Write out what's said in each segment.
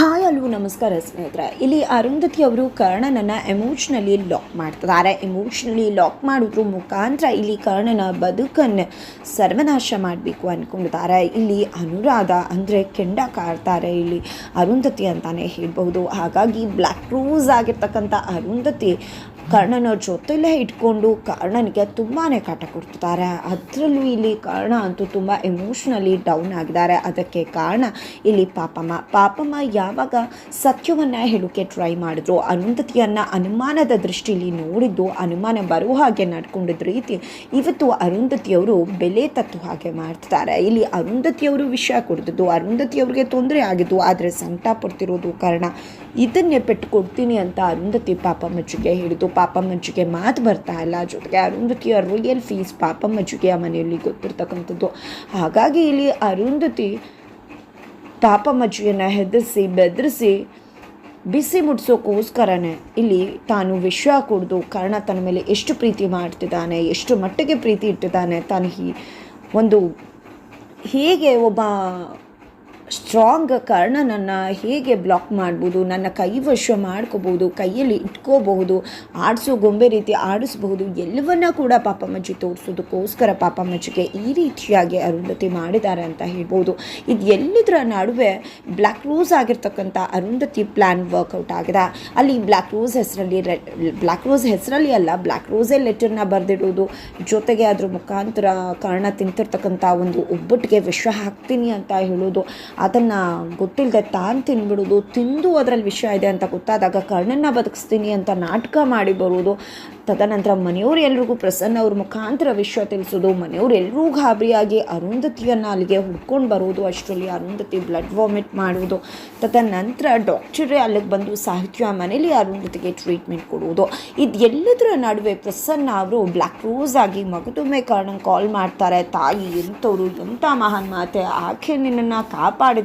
Hi ಅಲ್ವು ನಮಸ್ಕಾರ ಸ್ನೇಹಿತರೆ. ಇಲ್ಲಿ ಅರುಂಧತಿ ಅವರು ಕರ್ಣನನ್ನು ಎಮೋಷ್ನಲಿ ಲಾಕ್ ಮಾಡ್ತಿದ್ದಾರೆ. ಎಮೋಷ್ನಲಿ ಲಾಕ್ ಮಾಡೋದ್ರ ಮುಖಾಂತರ ಇಲ್ಲಿ ಕರ್ಣನ ಬದುಕನ್ನು ಸರ್ವನಾಶ ಮಾಡಬೇಕು ಅಂದ್ಕೊಂಡಿದ್ದಾರೆ ಇಲ್ಲಿ ಅನುರಾಧ ಅಂದರೆ ಕೆಂಡ ಕಾಡ್ತಾರೆ ಇಲ್ಲಿ ಅರುಂಧತಿ ಅಂತಾನೆ ಹೇಳ್ಬೋದು ಹಾಗಾಗಿ ಬ್ಲ್ಯಾಕ್ ರೂಸ್ ಆಗಿರ್ತಕ್ಕಂಥ ಅರುಂಧತಿ ಕರ್ಣನ ಜೊತೆಲೇ ಇಟ್ಕೊಂಡು ಕರ್ಣನಿಗೆ ತುಂಬಾ ಕಾಟ ಕೊಡ್ತಿದ್ದಾರೆ. ಅದರಲ್ಲೂ ಇಲ್ಲಿ ಕರ್ಣ ಅಂತೂ ತುಂಬ ಎಮೋಷ್ನಲಿ ಡೌನ್ ಆಗಿದ್ದಾರೆ. ಅದಕ್ಕೆ ಕಾರಣ ಇಲ್ಲಿ ಪಾಪಮ್ಮ. ಪಾಪಮ್ಮ ಯಾವಾಗ ಸತ್ಯವನ್ನು ಹೇಳೋಕ್ಕೆ ಟ್ರೈ ಮಾಡಿದ್ರು. ಅರುಂಧತಿಯನ್ನು ಅನುಮಾನದ ದೃಷ್ಟಿಯಲ್ಲಿ ನೋಡಿದ್ದು ಅನುಮಾನ ಬರುವ ಹಾಗೆ ನಡ್ಕೊಂಡಿದ್ದ ರೀತಿ ಇವತ್ತು ಅರುಂಧತಿಯವರು ಬೆಲೆ ತತ್ತು ಹಾಗೆ ಮಾಡ್ತಾರೆ ಇಲ್ಲಿ ಅರುಂಧತಿಯವರು ವಿಷಯ ಕೊಡ್ತಿದ್ದು ಅರುಂಧತಿಯವ್ರಿಗೆ ತೊಂದರೆ ಆಗಿದ್ದು, ಆದರೆ ಸಂಕಟ ಪಡ್ತಿರೋದು ಕಾರಣ ಇದನ್ನೇ ಪೆಟ್ಟು ಕೊಡ್ತೀನಿ ಅಂತ ಅರುಂಧತಿ ಪಾಪಮ್ಮಜ್ಜಿಗೆ ಹೇಳಿದ್ದು. ಪಾಪಮ್ಮಜ್ಜಿಗೆ ಮಾತು ಬರ್ತಾ ಇಲ್ಲ. ಜೊತೆಗೆ ಅರುಂಧತಿಯ ರಿಯಲ್ ಫೀಸ್ ಪಾಪಮ್ಮಜ್ಜಿಗೆ ಆ ಮನೆಯಲ್ಲಿ ಗೊತ್ತಿರ್ತಕ್ಕಂಥದ್ದು. ಹಾಗಾಗಿ ಇಲ್ಲಿ ಅರುಂಧತಿ ಪಾಪಮ್ಮಜ್ಜಿಯನ್ನು ಹೆದರಿಸಿ, ಬೆದರಿಸಿ ಬಿಸಿ ಮುಟ್ಸೋಕ್ಕೋಸ್ಕರನೇ ಇಲ್ಲಿ ತಾನು ವಿಷ ಕುಡಿದು ಕಾರಣ ತನ್ನ ಮೇಲೆ ಎಷ್ಟು ಪ್ರೀತಿ ಮಾಡ್ತಿದ್ದಾನೆ, ಎಷ್ಟು ಮಟ್ಟಿಗೆ ಪ್ರೀತಿ ಇಟ್ಟಿದ್ದಾನೆ, ತಾನು ಹೀ ಒಂದು ಹೇಗೆ ಒಬ್ಬ ಸ್ಟ್ರಾಂಗ್ ಕರ್ಣನನ್ನು ಹೇಗೆ ಬ್ಲಾಕ್ ಮಾಡ್ಬೋದು, ನನ್ನ ಕೈ ವಶ ಮಾಡ್ಕೋಬೋದು ಕೈಯಲ್ಲಿ ಇಟ್ಕೋಬಹುದು, ಆಡಿಸೋ ಗೊಂಬೆ ರೀತಿ ಆಡಿಸ್ಬಹುದು, ಎಲ್ಲವನ್ನ ಕೂಡ ಪಾಪಮ್ಮಜ್ಜಿ ತೋರಿಸೋದಕ್ಕೋಸ್ಕರ ಪಾಪಮ್ಮಜ್ಜಿಗೆ ಈ ರೀತಿಯಾಗಿ ಅರುಂಧತಿ ಮಾಡಿದ್ದಾರೆ ಅಂತ ಹೇಳ್ಬೋದು. ಇದು ಎಲ್ಲದರ ನಡುವೆ ಬ್ಲ್ಯಾಕ್ ರೋಸ್ ಆಗಿರ್ತಕ್ಕಂಥ ಅರುಂಧತಿ ಪ್ಲ್ಯಾನ್ ವರ್ಕೌಟ್ ಆಗಿದೆ. ಅಲ್ಲಿ ಬ್ಲ್ಯಾಕ್ ರೋಸ್ ಹೆಸರಲ್ಲಿ ಬ್ಲ್ಯಾಕ್ ರೋಸ್ ಹೆಸರಲ್ಲಿ ಅಲ್ಲ ಬ್ಲ್ಯಾಕ್ ರೋಸೇ ಲೆಟರ್ನ ಬರೆದಿಡೋದು. ಜೊತೆಗೆ ಅದ್ರ ಮುಖಾಂತರ ಕಾರಣ ತಿಂತಿರ್ತಕ್ಕಂಥ ಒಂದು ಒಬ್ಬಟ್ಟಿಗೆ ವಿಷ ಹಾಕ್ತೀನಿ ಅಂತ ಹೇಳೋದು. ಅದನ್ನು ಗೊತ್ತಿಲ್ಲದೆ ತಾನು ತಿನ್ಬಿಡೋದು, ತಿಂದು ಅದರಲ್ಲಿ ವಿಷಯ ಇದೆ ಅಂತ ಗೊತ್ತಾದಾಗ ಕರ್ಣನ ಬದುಕಿಸ್ತೀನಿ ಅಂತ ನಾಟಕ ಮಾಡಿ ಬರುವುದು, ತದನಂತರ ಮನೆಯವರು ಎಲ್ರಿಗೂ ಪ್ರಸನ್ನ ಅವ್ರ ಮುಖಾಂತರ ವಿಷಯ ತಿಳಿಸೋದು ಮನೆಯವ್ರು ಎಲ್ಲರೂ ಗಾಬರಿಯಾಗಿ ಅರುಂಧತಿಯನ್ನು ಅಲ್ಲಿಗೆ ಹುಡ್ಕೊಂಡು ಬರುವುದು, ಅಷ್ಟರಲ್ಲಿ ಅರುಂಧತಿ ಬ್ಲಡ್ ವಾಮಿಟ್ ಮಾಡೋದು ತದನಂತರ ಡಾಕ್ಟರೇ ಅಲ್ಲಿಗೆ ಬಂದು ಸಾಹಿತ್ಯ ಮನೇಲಿ ಅರುಂಧತಿಗೆ ಟ್ರೀಟ್ಮೆಂಟ್ ಕೊಡುವುದು. ಇದು ಎಲ್ಲದರ ನಡುವೆ ಪ್ರಸನ್ನ ಅವರು ಬ್ಲ್ಯಾಕ್ ರೋಸ್ ಆಗಿ ಮಗದೊಮ್ಮೆ ಕಾರಣ ಕಾಲ್ ಮಾಡ್ತಾರೆ, ತಾಯಿ ಎಂಥವ್ರು, ಎಂಥ ಮಹಾನ್ ಮಾತೆ, ಆಕೆ ನಿನ್ನನ್ನು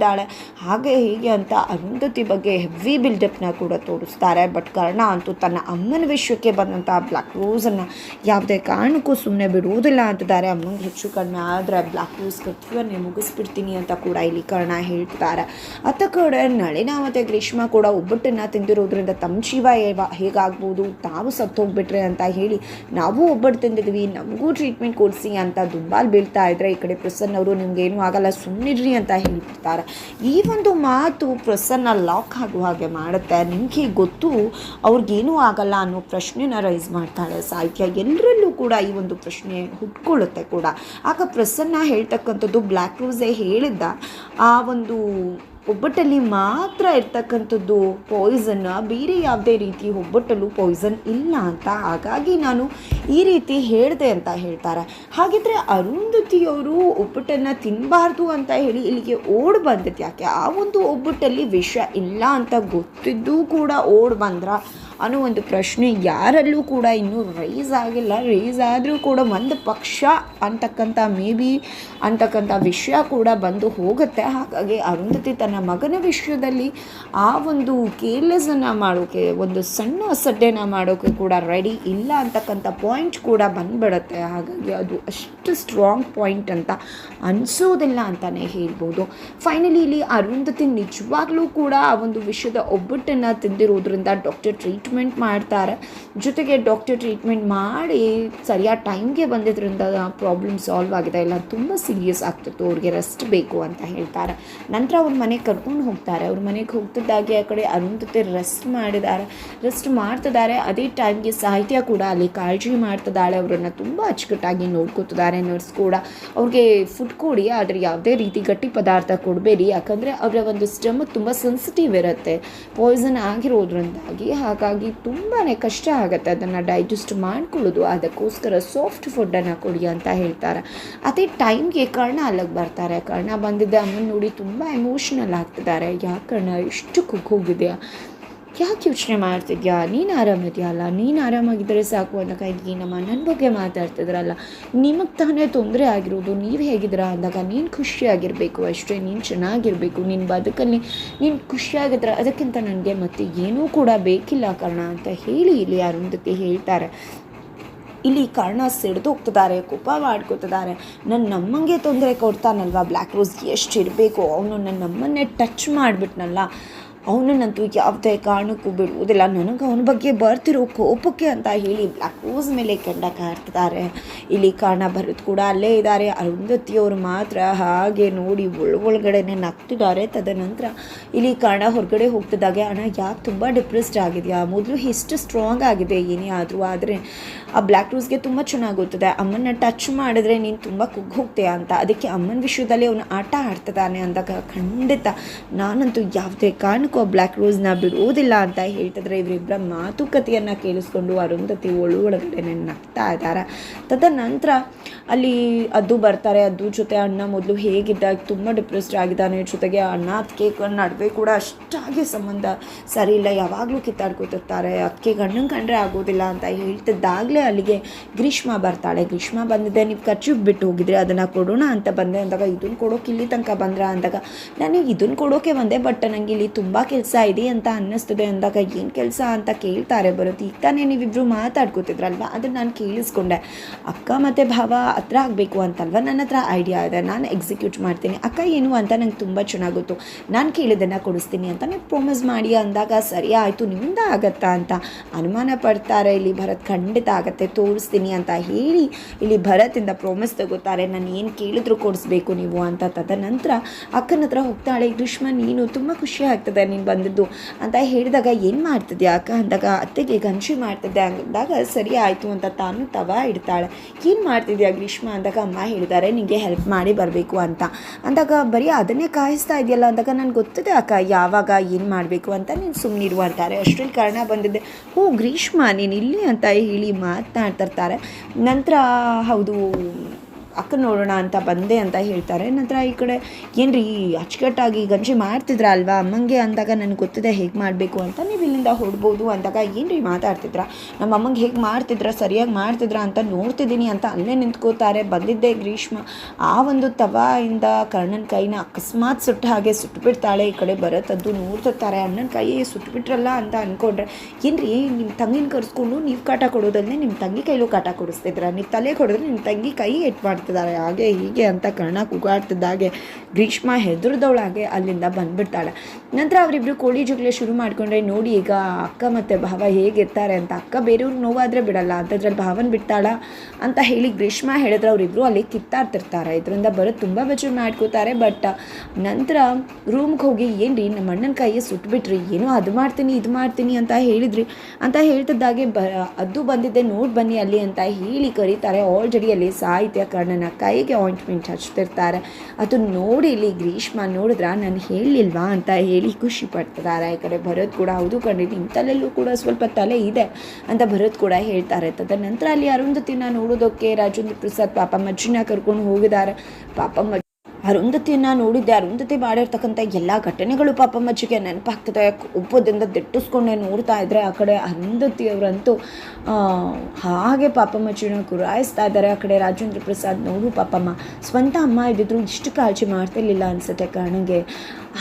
ಕಾಪಾಡಿದಾಳೆ ಹಾಗೆ ಹೀಗೆ ಅಂತ ಅರುಂಧತಿ ಬಗ್ಗೆ ಹೆವಿ ಬಿಲ್ಡಪ್ನ ಕೂಡ ತೋರಿಸ್ತಾರೆ. ಬಟ್ ಕರ್ಣ ಅಂತೂ ತನ್ನ ಅಮ್ಮನ ವಿಷಯಕ್ಕೆ ಬಂದಂಥ ಬ್ಲ್ಯಾಕ್ ರೋಸನ್ನು ಯಾವುದೇ ಕಾರಣಕ್ಕೂ ಸುಮ್ಮನೆ ಬಿಡುವುದಿಲ್ಲ ಅಂತಿದ್ದಾರೆ. ಅಮ್ಮಂಗೆ ಹೆಚ್ಚು ಕಡಿಮೆ ಆದರೆ ಬ್ಲ್ಯಾಕ್ ರೋಸ್ ಕರ್ತವ್ಯನೇ ಮುಗಿಸ್ಬಿಡ್ತೀನಿ ಅಂತ ಕೂಡ ಇಲ್ಲಿ ಕರ್ಣ ಹೇಳ್ತಾರೆ ಅತ್ತ ಕಡೆ ನಳಿನ ಮತ್ತು ಗ್ರೀಷ್ಮ ಕೂಡ ಒಬ್ಬಟ್ಟನ್ನು ತಿಂದಿರೋದ್ರಿಂದ ತಮ್ಮ ಜೀವ ಹೇಗಾಗ್ಬೋದು? ತಾವು ಸತ್ತೋಗ್ಬಿಟ್ರೆ ಅಂತ ಹೇಳಿ ನಾವು ಒಬ್ಬಟ್ಟು ತಿಂದಿದ್ವಿ, ನಮಗೂ ಟ್ರೀಟ್ಮೆಂಟ್ ಕೊಡಿಸಿ ಅಂತ ದುಂಬಾಲ್ ಬೀಳ್ತಾ ಇದ್ರೆ ಈ ಕಡೆ ಪ್ರಸನ್ನ ಅವರು ಏನೂ ಆಗಲ್ಲ ಸುಮ್ಮನಿರ್ರಿ ಅಂತ ಹೇಳ್ಬಿಡ್ತಾರೆ ಈ ಒಂದು ಮಾತು ಪ್ರಸನ್ನ ಲಾಕ್ ಆಗುವ ಹಾಗೆ ಮಾಡುತ್ತೆ. ನಿಮಗೆ ಗೊತ್ತು ಅವ್ರಿಗೇನೂ ಆಗಲ್ಲ ಅನ್ನೋ ಪ್ರಶ್ನೆನ ರೈಸ್ ಮಾಡ್ತಾಳೆ ಸಾಹಿತ್ಯ. ಎಲ್ಲರಲ್ಲೂ ಕೂಡ ಈ ಒಂದು ಪ್ರಶ್ನೆ ಹುಟ್ಕೊಳ್ಳುತ್ತೆ ಕೂಡ. ಆಗ ಪ್ರಸನ್ನ ಹೇಳ್ತಕ್ಕಂಥದ್ದು ಬ್ಲ್ಯಾಕ್ ರೋಸೇ ಹೇಳಿದ್ದ ಆ ಒಂದು ಒಬ್ಬಟ್ಟಲ್ಲಿ ಮಾತ್ರ ಇರ್ತಕ್ಕಂಥದ್ದು ಪಾಯ್ಸನ್ನ ಬೇರೆ ಯಾವುದೇ ರೀತಿ ಒಬ್ಬಟ್ಟಲ್ಲೂ ಪಾಯ್ಸನ್ ಇಲ್ಲ ಅಂತ. ಹಾಗಾಗಿ ನಾನು ಈ ರೀತಿ ಹೇಳಿದೆ ಅಂತ ಹೇಳ್ತಾರೆ. ಹಾಗಿದ್ರೆ ಅರುಂಧತಿಯವರು ಒಬ್ಬಟ್ಟನ್ನು ತಿನ್ನಬಾರ್ದು ಅಂತ ಹೇಳಿ ಇಲ್ಲಿಗೆ ಓಡ್ ಬಂದಿದ್ದು ಯಾಕೆ ಆ ಒಂದು ಒಬ್ಬಟ್ಟಲ್ಲಿ ವಿಷ ಇಲ್ಲ ಅಂತ ಗೊತ್ತಿದ್ದೂ ಕೂಡ ಓಡ್ ಬಂದ್ರ? ಅನ್ನೋ ಒಂದು ಪ್ರಶ್ನೆ ಯಾರಲ್ಲೂ ಕೂಡ ಇನ್ನೂ ರೈಸ್ ಆಗಿಲ್ಲ. ರೈಸ್ ಆದರೂ ಕೂಡ ಒಂದು ಪಕ್ಷ ಅಂತಕ್ಕಂಥ ಮೇ ಬಿ ಅಂತಕ್ಕಂಥ ವಿಷಯ ಕೂಡ ಬಂದು ಹೋಗುತ್ತೆ. ಹಾಗಾಗಿ ಅರುಂಧತಿ ತನ್ನ ಮಗನ ವಿಷಯದಲ್ಲಿ ಆ ಒಂದು ಕೇರ್ಲೆಸ್ಸನ್ನು ಮಾಡೋಕ್ಕೆ ಒಂದು ಸಣ್ಣ ಸಡ್ಡೆನ ಮಾಡೋಕ್ಕೆ ಕೂಡ ರೆಡಿ ಇಲ್ಲ ಅಂತಕ್ಕಂಥ ಪಾಯಿಂಟ್ ಕೂಡ ಬಂದ್ಬಿಡುತ್ತೆ. ಹಾಗಾಗಿ ಅದು ಅಷ್ಟು ಸ್ಟ್ರಾಂಗ್ ಪಾಯಿಂಟ್ ಅಂತ ಅನಿಸೋದಿಲ್ಲ ಅಂತಲೇ ಹೇಳ್ಬೋದು. ಫೈನಲಿ ಇಲ್ಲಿ ಅರುಂಧತಿ ನಿಜವಾಗ್ಲೂ ಕೂಡ ಆ ಒಂದು ವಿಷಯದ ಒಬ್ಬಟ್ಟನ್ನು ತಿಂದಿರೋದ್ರಿಂದ ಡಾಕ್ಟರ್ ಟ್ರೀಟ್ಮೆಂಟ್ ಮಾಡ್ತಾರೆ. ಜೊತೆಗೆ ಡಾಕ್ಟರ್ ಟ್ರೀಟ್ಮೆಂಟ್ ಮಾಡಿ ಸರಿಯಾದ ಟೈಮ್ಗೆ ಬಂದಿದ್ದರಿಂದ ಪ್ರಾಬ್ಲಮ್ ಸಾಲ್ವ್ ಆಗಿದೆ. ಇಲ್ಲ ತುಂಬ ಸೀರಿಯಸ್ ಆಗ್ತಿತ್ತು. ಅವ್ರಿಗೆ ರೆಸ್ಟ್ ಬೇಕು ಅಂತ ಹೇಳ್ತಾರೆ. ನಂತರ ಅವ್ರ ಮನೆಗೆ ಕರ್ಕೊಂಡು ಹೋಗ್ತಾರೆ. ಅವ್ರ ಮನೆಗೆ ಹೋಗ್ತಿದ್ದಾಗೆ ಆ ಕಡೆ ಅರುಂಧತೆ ರೆಸ್ಟ್ ಮಾಡಿದ್ದಾರೆ. ರೆಸ್ಟ್ ಮಾಡ್ತಿದ್ದಾರೆ. ಅದೇ ಟೈಮ್ಗೆ ಸಾಹಿತ್ಯ ಕೂಡ ಅಲ್ಲಿ ಕಾಳಜಿ ಮಾಡ್ತಿದ್ದಾಳೆ. ಅವರನ್ನು ತುಂಬ ಅಚ್ಚುಕಟ್ಟಾಗಿ ನೋಡ್ಕೋತಿದ್ದಾರೆ ನರ್ಸ್ ಕೂಡ. ಅವ್ರಿಗೆ ಫುಡ್ ಕೊಡಿ, ಆದರೆ ಯಾವುದೇ ರೀತಿ ಗಟ್ಟಿ ಪದಾರ್ಥ ಕೊಡಬೇಡಿ. ಯಾಕಂದರೆ ಅವರ ಒಂದು ಸ್ಟಮಕ್ ತುಂಬ ಸೆನ್ಸಿಟಿವ್ ಇರುತ್ತೆ. ಪಾಯ್ಸನ್ ಆಗಿರೋದ್ರಿಂದಾಗಿ ಹಾಗಾಗಿ ತುಂಬಾ ಕಷ್ಟ ಆಗುತ್ತೆ ಅದನ್ನು ಡೈಜೆಸ್ಟ್ ಮಾಡ್ಕೊಳ್ಳೋದು. ಅದಕ್ಕೋಸ್ಕರ ಸಾಫ್ಟ್ ಫುಡ್ಡನ್ನು ಕೊಡಿ ಅಂತ ಹೇಳ್ತಾರೆ. ಅದೇ ಟೈಮ್ಗೆ ಕರ್ಣ ಅಲ್ಲಿಗೆ ಬರ್ತಾರೆ. ಕರ್ಣ ಬಂದಿದ್ದ ಅಮ್ಮನ ನೋಡಿ ತುಂಬ ಎಮೋಷ್ನಲ್ ಆಗ್ತಿದ್ದಾರೆ. ಯಾಕೆ ಕರ್ಣ ಇಷ್ಟು ಕುಕ್ ಹೋಗಿದೆಯಾ ಯಾಕೆ ಯೋಚನೆ ಮಾಡ್ತಿದ್ಯಾ ನೀನು ಆರಾಮಿದೆಯಲ್ಲ ನೀನು ಆರಾಮಾಗಿದ್ದರೆ ಸಾಕು ಅಂದಾಗ ಕೈಗೆ ನಮ್ಮ ನನ್ನ ಬಗ್ಗೆ ಮಾತಾಡ್ತಿದ್ರಲ್ಲ ನಿಮಗೆ ತಾನೇ ತೊಂದರೆ ಆಗಿರೋದು ನೀವು ಹೇಗಿದ್ದೀರಾ ಅಂದಾಗ ನೀನು ಖುಷಿಯಾಗಿರಬೇಕು ಅಷ್ಟೇ ನೀನು ಚೆನ್ನಾಗಿರಬೇಕು ನಿನ್ನ ಬದುಕಲ್ಲಿ ನೀನು ಖುಷಿಯಾಗಿದ್ರೆ ಅದಕ್ಕಿಂತ ನನಗೆ ಮತ್ತೆ ಏನೂ ಕೂಡ ಬೇಕಿಲ್ಲ ಕಾರಣ ಅಂತ ಹೇಳಿ ಇಲ್ಲಿ ಅರುಂಧತಿ ಹೇಳ್ತಾರೆ ಇಲ್ಲಿ ಕರ್ಣ ಸಿಡ್ದು ಹೋಗ್ತಿದ್ದಾರೆ ಕೋಪ ಮಾಡ್ಕೋತಿದ್ದಾರೆ ನನ್ನ ನಮ್ಮಂಗೆ ತೊಂದರೆ ಕೊಡ್ತಾನಲ್ವ ಬ್ಲ್ಯಾಕ್ ರೋಸ್ ಎಷ್ಟು ಇರಬೇಕು ಅವನು ನನ್ನ ನಮ್ಮನ್ನೇ ಟಚ್ ಮಾಡಿಬಿಟ್ನಲ್ಲ ಅವನನ್ನಂತೂ ಯಾವುದೇ ಕಾರಣಕ್ಕೂ ಬಿಡುವುದಿಲ್ಲ. ನನಗೆ ಅವನ ಬಗ್ಗೆ ಬರ್ತಿರೋ ಕೋಪಕ್ಕೆ ಅಂತ ಹೇಳಿ ಬ್ಲ್ಯಾಕ್ ರೋಸ್ ಮೇಲೆ ಕೆಂಡ ಕಾಡ್ತಿದ್ದಾರೆ. ಇಲ್ಲಿ ಕಾರಣ ಬರೋದು ಕೂಡ ಅಲ್ಲೇ ಇದ್ದಾರೆ. ಅರುಂಧತಿಯವರು ಮಾತ್ರ ಹಾಗೆ ನೋಡಿ ಒಳ ಒಳಗಡೆನೆ ನಗ್ತಿದ್ದಾರೆ. ತದನಂತರ ಇಲ್ಲಿ ಕಾರಣ ಹೊರಗಡೆ ಹೋಗ್ತಿದ್ದಾಗೆ, ಅಣ್ಣ, ಯಾಕೆ ತುಂಬ ಡಿಪ್ರೆಸ್ಡ್ ಆಗಿದೆಯಾ? ಮೊದಲು ಎಷ್ಟು ಸ್ಟ್ರಾಂಗ್ ಆಗಿದೆ, ಏನೇ ಆದರೂ ಆದರೆ ಆ ಬ್ಲ್ಯಾಕ್ ರೋಸ್ಗೆ ತುಂಬ ಚೆನ್ನಾಗಿ ಗೊತ್ತಿದೆ ಅಮ್ಮನ ಟಚ್ ಮಾಡಿದ್ರೆ ನೀನು ತುಂಬ ಕುಗ್ಗಿ ಅಂತ. ಅದಕ್ಕೆ ಅಮ್ಮನ ವಿಷಯದಲ್ಲಿ ಅವನು ಆಟ ಆಡ್ತಿದ್ದಾನೆ ಅಂದಾಗ ಖಂಡಿತ. ನಾನಂತೂ ಯಾವುದೇ ಕಾರಣಕ್ಕೂ ಆ ಬ್ಲ್ಯಾಕ್ ರೋಸ್ನ ಬಿಡುವುದಿಲ್ಲ ಅಂತ ಹೇಳ್ತಿದ್ರೆ ಇವರಿಬ್ಬರ ಮಾತುಕತೆಯನ್ನು ಕೇಳಿಸ್ಕೊಂಡು ಅರುಂಧತಿ ಒಳು ಒಳಗಡೆ ನಗ್ತಾ ಇದ್ದಾರೆ. ತದನಂತರ ಅಲ್ಲಿ ಅದು ಬರ್ತಾರೆ, ಅದು ಜೊತೆ ಅಣ್ಣ ಮೊದಲು ಹೇಗಿದ್ದಾಗ ತುಂಬ ಡಿಪ್ರೆಸ್ಡ್ ಆಗಿದ್ದಾನೆ, ಜೊತೆಗೆ ಅಣ್ಣ ಅದಕ್ಕೆ ನಡುವೆ ಕೂಡ ಅಷ್ಟಾಗಿ ಸಂಬಂಧ ಸರಿ ಇಲ್ಲ ಯಾವಾಗಲೂ ಕಿತ್ತಾಡ್ಕೊತಿರ್ತಾರೆ. ಅದಕ್ಕೆ ಗಂಡನ ಕಂಡ್ರೆ ಆಗೋದಿಲ್ಲ ಅಂತ ಹೇಳ್ತಿದ್ದಾಗಲೇ ಅಲ್ಲಿಗೆ ಗ್ರೀಷ್ಮ ಬರ್ತಾಳೆ. ಗ್ರೀಷ್ಮ ಬಂದಿದೆ, ನೀವು ಖರ್ಚು ಬಿಟ್ಟು ಹೋಗಿದ್ರೆ ಅದನ್ನು ಕೊಡೋಣ ಅಂತ ಬಂದೆ ಅಂದಾಗ ಇದನ್ನು ಕೊಡೋಕೆ ಇಲ್ಲಿ ತನಕ ಬಂದ್ರ? ಅಂದಾಗ ನನಗೆ ಇದನ್ನು ಕೊಡೋಕೆ ಬಂದೆ ಬಟ್ ನನಗೆ ಇಲ್ಲಿ ತುಂಬ ಕೆಲಸ ಇದೆ ಅಂತ ಅನ್ನಿಸ್ತದೆ. ಅಂದಾಗ, ಏನು ಕೆಲಸ? ಅಂತ ಕೇಳ್ತಾರೆ ಬರುತ್ತೆ ಈಗ ತಾನೇ ನೀವಿಬ್ಬರು ಮಾತಾಡ್ಕೋತಿದ್ರಲ್ವ? ಅದನ್ನು ನಾನು ಕೇಳಿಸ್ಕೊಂಡೆ. ಅಕ್ಕ ಮತ್ತು ಭಾವ ಹತ್ರ ಆಗಬೇಕು ಅಂತಲ್ವ? ನನ್ನ ಹತ್ರ ಐಡಿಯಾ ಇದೆ. ನಾನು ಎಕ್ಸಿಕ್ಯೂಟ್ ಮಾಡ್ತೀನಿ. ಅಕ್ಕ, ಏನು ಅಂತ ನಂಗೆ ತುಂಬ ಚೆನ್ನಾಗಿ ಗೊತ್ತು. ನಾನು ಕೇಳಿದ್ದನ್ನು ಕೊಡಿಸ್ತೀನಿ ಅಂತ ನೀವು ಪ್ರಾಮಿಸ್ ಮಾಡಿ ಅಂದಾಗ ಸರಿ ಆಯಿತು ನಿಮ್ಮಿಂದ ಆಗತ್ತಾ ಅಂತ. ಅನುಮಾನ ಪಡ್ತಾರೆ, ಇಲ್ಲಿ ಭರತ್ ಖಂಡಿತ ಆಗತ್ತೆ, ತೋರಿಸ್ತೀನಿ ಅಂತ ಹೇಳಿ ಇಲ್ಲಿ ಭರತಿಂದ ಪ್ರಾಮಿಸ್ ತಗೋತಾರೆ. ನಾನು ಏನು ಕೇಳಿದ್ರು ಕೊಡಿಸ್ಬೇಕು ನೀವು ಅಂತ ತದನಂತರ ಅಕ್ಕನ ಹತ್ರ ಹೋಗ್ತಾಳೆ, ಗ್ರೀಷ್ಮ, ನೀನು ತುಂಬ ಖುಷಿ ಆಗ್ತದೆ ನೀನು ಬಂದಿದ್ದು ಅಂತ ಹೇಳಿದಾಗ ಏನು ಮಾಡ್ತಿದ್ಯಾ ಅಕ್ಕ? ಅಂದಾಗ ಅತ್ತೆಗೆ ಗಂಜಿ ಮಾಡ್ತಿದ್ದೆ ಅಂದಾಗ ಸರಿ ಆಯಿತು ಅಂತ ತಾನು ತವ ಇಡ್ತಾಳೆ. ಏನು ಮಾಡ್ತಿದ್ಯಾ ಅಂದಾಗ ಅಮ್ಮ ಹೇಳಿದ್ದಾರೆ ನಿಮಗೆ ಹೆಲ್ಪ್ ಮಾಡಿ ಬರಬೇಕು ಅಂತ. ಅಂದಾಗ, ಬರೀ ಅದನ್ನೇ ಕಾಯಿಸ್ತಾ ಇದೆಯಲ್ಲ? ಅಂದಾಗ, ನನಗೆ ಗೊತ್ತಿದೆ ಅಕ್ಕ, ಯಾವಾಗ ಏನು ಮಾಡಬೇಕು ಅಂತ. ನೀನು ಸುಮ್ಮನಿರು ಅಂತಾರೆ. ಅಷ್ಟರಲ್ಲಿ ಕಾರಣ ಬಂದಿದ್ದೆ ಹ್ಞೂ ಗ್ರೀಷ್ಮ, ನೀನು ಇಲ್ಲಿ ಅಂತ ಹೇಳಿ ಮಾತನಾಡ್ತಿರ್ತಾರೆ ನಂತರ, ಹೌದು ಅಕ್ಕ ನೋಡೋಣ ಅಂತ ಬಂದೆ ಅಂತ ಹೇಳ್ತಾರೆ. ನಂತರ ಈ ಕಡೆ, ಏನ್ರಿ, ಅಚ್ಚುಕಟ್ಟಾಗಿ ಗಂಜಿ ಮಾಡ್ತಿದ್ರ ಅಲ್ವಾ? ಅಮ್ಮಂಗೆ ಅಂದಾಗ ನನಗೆ ಗೊತ್ತಿದೆ ಹೇಗೆ ಮಾಡಬೇಕು ಅಂತ. ನೀವು ಇಲ್ಲಿಂದ ಹೊಡ್ಬೋದು ಅಂದಾಗ ಏನ್ರಿ ಮಾತಾಡ್ತಿದ್ರ? ನಮ್ಮ ಅಮ್ಮಂಗೆ ಹೇಗೆ ಮಾಡ್ತಿದ್ರ ಸರಿಯಾಗಿ ಮಾಡ್ತಿದ್ರ ಅಂತ ನೋಡ್ತಿದ್ದೀನಿ ಅಂತ ಅಲ್ಲೇ ನಿಂತ್ಕೋತಾರೆ. ಬಂದಿದ್ದೆ ಗ್ರೀಷ್ಮ. ಆ ಒಂದು ತವಾಯಿಂದ ಕರ್ಣನ ಕೈನ ಅಕಸ್ಮಾತ್ ಸುಟ್ಟ ಹಾಗೆ ಸುಟ್ಬಿಡ್ತಾಳೆ. ಈ ಕಡೆ ಬರತ್ತದ್ದು ನೋಡ್ತಿರ್ತಾರೆ ಅಣ್ಣನ ಕೈ ಸುಟ್ಬಿಟ್ರಲ್ಲ ಅಂತ ಅಂದ್ಕೊಂಡ್ರೆ ಏನ್ರಿ ನಿಮ್ಮ ತಂಗಿನ ಕರೆಸ್ಕೊಂಡು ನೀವು ಕಾಟ ಕೊಡೋದಲ್ಲದೆ ನಿಮ್ಮ ತಂಗಿ ಕೈಲೂ ಕಾಟ ಕೊಡಿಸ್ತಿದ್ರ? ನೀವು ತಲೆ ಕೊಡಿದ್ರೆ ನಿಮ್ಮ ತಂಗಿ ಕೈ ಎಟ್ ಮಾಡ್ತಿದ್ದಾರೆ ಹಾಗೆ ಹೀಗೆ ಅಂತ ಕರ್ಣ ಕೂಗಾಡ್ತಿದ್ದಾಗೆ ಗ್ರೀಷ್ಮ ಹೆದರ್ದವಳಾಗೆ ಅಲ್ಲಿಂದ ಬಂದ್ಬಿಡ್ತಾಳೆ. ನಂತರ ಅವರಿಬ್ರು ಕೋಳಿ ಜಗಳ ಶುರು ಮಾಡ್ಕೊಂಡ್ರೆ, ನೋಡಿ ಈಗ ಅಕ್ಕ ಮತ್ತು ಭಾವ ಹೇಗಿರ್ತಾರೆ ಅಂತ, ಅಕ್ಕ ಬೇರೆಯವ್ರಿಗೆ ನೋವಾದರೆ ಬಿಡಲ್ಲ ಅಂಥದ್ರಲ್ಲಿ ಭಾವನ್ ಬಿಡ್ತಾಳ ಅಂತ ಹೇಳಿ ಗ್ರೀಷ್ಮ ಹೇಳಿದ್ರೆ ಅವರಿಬ್ರು ಅಲ್ಲಿ ಕಿತ್ತಾಡ್ತಿರ್ತಾರೆ. ಇದರಿಂದ ಬರೋದು ತುಂಬ ಬಚ್ಚು ಮಾಡ್ಕೋತಾರೆ ಬಟ್ ನಂತರ ರೂಮ್ಗೆ ಹೋಗಿ, ಏನ್ರಿ ನಮ್ಮ ಅಣ್ಣನ ಕೈಯೇ ಸುಟ್ಬಿಟ್ರಿ, ಏನೋ ಅದು ಮಾಡ್ತೀನಿ, ಇದು ಮಾಡ್ತೀನಿ ಅಂತ ಹೇಳಿದ್ರಿ. ಅಂತ ಹೇಳ್ತಿದ್ದಾಗೆ ಬ ಅದು ಬಂದಿದ್ದೆ, ನೋಡಿ ಬನ್ನಿ ಅಲ್ಲಿ ಅಂತ ಹೇಳಿ ಕರೀತಾರೆ. ಆಲ್ರೆಡಿ ಅಲ್ಲಿ ಸಾಹಿತ್ಯ ಕರ್ಣನ ಕೈಗೆ ಆಯಿಂಟ್ಮೆಂಟ್ ಹಚ್ತಿರ್ತಾರೆ ಅದು ನೋಡಿ ಇಲ್ಲಿ ಗ್ರೀಷ್ಮ ನೋಡಿದ್ರ? ನಾನು ಹೇಳಿಲ್ವಾ ಅಂತ ಹೇಳಿ ಖುಷಿ ಪಡ್ತಿದ್ದಾರೆ. ಈ ಕಡೆ ಭರತ್ ಕೂಡ ಹೌದು ಕಂಡು ನಿಮ್ಮ ತಲೆಯಲ್ಲೂ ಕೂಡ ಸ್ವಲ್ಪ ತಲೆ ಇದೆ ಅಂತ ಭರತ್ ಕೂಡ ಹೇಳ್ತಾರೆ. ತದನಂತರ ಅಲ್ಲಿ ಅರುಂಧತಿನ ನೋಡೋದಕ್ಕೆ ರಾಜೇಂದ್ರ ಪ್ರಸಾದ್ ಪಾಪ ಮಜ್ಜಿನ ಕರ್ಕೊಂಡು ಹೋಗಿದ್ದಾರೆ. ಪಾಪ ಅರುಂಧತಿಯನ್ನು ನೋಡಿದ್ದೆ. ಅರುಂಧತಿ ಮಾಡಿರ್ತಕ್ಕಂಥ ಎಲ್ಲ ಘಟನೆಗಳು ಪಾಪ ಮಜ್ಜಿಗೆ ನೆನಪಾಗ್ತದೆ. ಒಪ್ಪದಿಂದ ದಿಟ್ಟಿಸ್ಕೊಂಡೆ ನೋಡ್ತಾ ಇದ್ದರೆ ಆ ಕಡೆ ಅರುಂಧತಿಯವರಂತೂ ಹಾಗೆ ಪಾಪ ಮಜ್ಜಿನ ಗುರಾಯಿಸ್ತಾ ಇದ್ದಾರೆ. ಆ ಕಡೆ ರಾಜೇಂದ್ರ ಪ್ರಸಾದ್ ನೋಡು ಪಾಪಮ್ಮ, ಸ್ವಂತ ಅಮ್ಮ ಇದ್ದಿದ್ರು ಇಷ್ಟು ಕಾಳಜಿ ಮಾಡ್ತಿರ್ಲಿಲ್ಲ ಅನಿಸುತ್ತೆ ಕರ್ಣಂಗೆ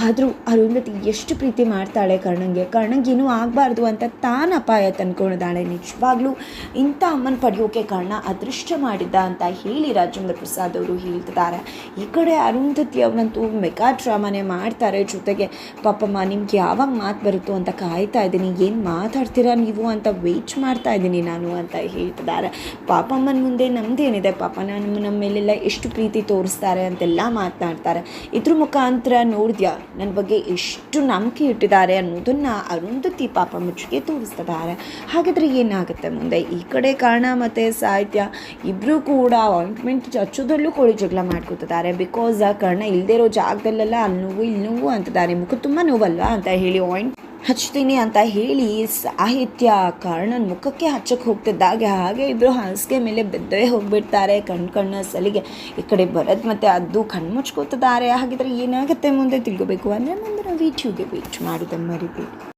ಆದರೂ ಅರುಂಧತಿ ಎಷ್ಟು ಪ್ರೀತಿ ಮಾಡ್ತಾಳೆ ಕರ್ಣಂಗೆ? ಕರ್ಣಂಗೆ ಏನೂ ಆಗಬಾರ್ದು ಅಂತ ತಾನು ಅಪಾಯ ತಂದ್ಕೊಂಡಿದ್ದಾಳೆ ನಿಜವಾಗ್ಲೂ ಇಂಥ ಅಮ್ಮನ ಪಡೆಯೋಕೆ ಕರ್ಣ ಅದೃಷ್ಟ ಮಾಡಿದ್ದ ಅಂತ ಹೇಳಿ ರಾಜೇಂದ್ರ ಪ್ರಸಾದ್ ಅವರು ಹೇಳ್ತಿದ್ದಾರೆ. ಈ ಕಡೆ ಅರುಂಧತಿ ಅವನಂತೂ ಮೆಗಾ ಡ್ರಾಮಾನೇ ಮಾಡ್ತಾರೆ. ಜೊತೆಗೆ ಪಾಪಮ್ಮ, ನಿಮ್ಗೆ ಯಾವಾಗ ಮಾತು ಬರುತ್ತೋ ಅಂತ ಕಾಯ್ತಾ ಇದ್ದೀನಿ. ಏನು ಮಾತಾಡ್ತೀರಾ ನೀವು ಅಂತ ವೇಟ್ ಮಾಡ್ತಾ ಇದ್ದೀನಿ ನಾನು ಅಂತ ಹೇಳ್ತಿದ್ದಾರೆ. ಪಾಪಮ್ಮನ ಮುಂದೆ ನಮ್ಮದೇನಿದೆ ಪಾಪ ನಮ್ಮ ನಮ್ಮ ಮೇಲೆಲ್ಲ ಎಷ್ಟು ಪ್ರೀತಿ ತೋರಿಸ್ತಾರೆ ಅಂತೆಲ್ಲ ಮಾತನಾಡ್ತಾರೆ. ಇದ್ರ ಮುಖಾಂತರ ನೋಡಿದ್ಯಾ? ನನ್ನ ಬಗ್ಗೆ ಎಷ್ಟು ನಂಬಿಕೆ ಇಟ್ಟಿದ್ದಾರೆ ಅನ್ನೋದನ್ನು ಅರುಂಧತಿ ಪಾಪ ಮುಚ್ಚಿಗೆ ತೋರಿಸ್ತಿದ್ದಾರೆ. ಹಾಗಾದರೆ ಏನಾಗುತ್ತೆ ಮುಂದೆ? ಈ ಕಡೆ ಕಾರಣ ಮತ್ತು ಸಾಹಿತ್ಯ ಇಬ್ಬರೂ ಕೂಡ ಆಯಿಂಟ್ಮೆಂಟ್ ಹಚ್ಚೋದಲ್ಲೂ ಕೋಳಿ ಜಗಳ ಮಾಡ್ಕೊತಿದ್ದಾರೆ. ಬಿಕಾಸ್ ಕರ್ಣ ಇಲ್ಲದೇ ಇರೋ ಜಾಗದಲ್ಲೆಲ್ಲ ಅಲ್ಲಿ ನೋವು ಇಲ್ಲಿ ನೋವು ಅಂತಿದ್ದಾರೆ. ಮುಖ ತುಂಬ ನೋವಲ್ವಾ ಅಂತ ಹೇಳಿ ಆಯಿಂಟ್ ಹಚ್ತೀನಿ ಅಂತ ಹೇಳಿ ಸಾಹಿತ್ಯ ಕರ್ಣನ ಮುಖಕ್ಕೆ ಹಚ್ಚಕ್ಕೆ ಹೋಗ್ತಿದ್ದಾಗೆ ಹಾಗೆ ಇಬ್ಬರು ಹಾಸಿಗೆ ಮೇಲೆ ಬೆದ್ದೇ ಹೋಗಿಬಿಡ್ತಾರೆ. ಕಣ್ಣು ಕಣ್ಣ ಸಲಿಗೆ ಈ ಕಡೆ ಬರೋದು ಮತ್ತು ಅದು ಕಣ್ಣು ಮುಚ್ಕೋತಿದ್ದಾರೆ. ಹಾಗಿದ್ರೆ ಏನಾಗುತ್ತೆ ಮುಂದೆ ತಿಳ್ಕೋಬೇಕು. ಅಂದರೆ ಮುಂದಿನ ವೀಡಿಯೋಗೆ ವೇಟ್ ಮಾಡಿದೆ ಮರಿಬೇಡಿ